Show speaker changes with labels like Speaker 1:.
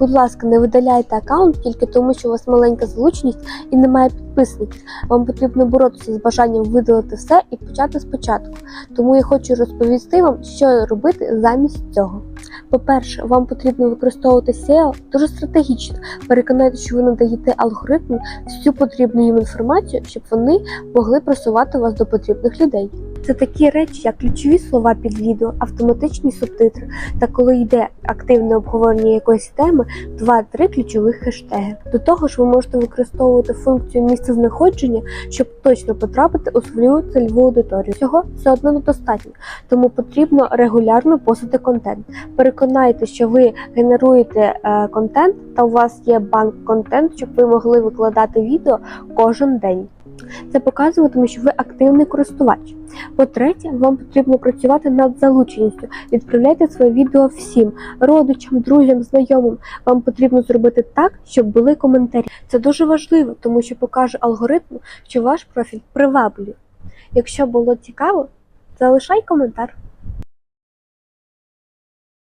Speaker 1: Будь ласка, не видаляйте аккаунт тільки тому, що у вас маленька залученість і немає підписників. Вам потрібно боротися з бажанням видалити все і почати спочатку. Тому я хочу розповісти вам, що робити замість цього. По-перше, вам потрібно використовувати SEO дуже стратегічно. Переконайтеся, що ви надаєте алгоритму всю потрібну їм інформацію, щоб вони могли просувати вас до потрібних людей. Це такі речі, як ключові слова під відео, автоматичні субтитри, та коли йде активне обговорення якоїсь теми, 2-3 ключових хештеги. До того ж, ви можете використовувати функцію місцезнаходження, щоб точно потрапити у свою цільову аудиторію. Цього все одно недостатньо, тому потрібно регулярно постити контент. Переконайте, що ви генеруєте е, контент та у вас є банк контент, щоб ви могли викладати відео кожен день. Це показуватиме, що ви активний користувач. По-третє, вам потрібно працювати над залученістю. Відправляйте своє відео всім родичам, друзям, знайомим. Вам потрібно зробити так, щоб були коментарі. Це дуже важливо, тому що покаже алгоритму, що ваш профіль приваблює. Якщо було цікаво, залишай коментар.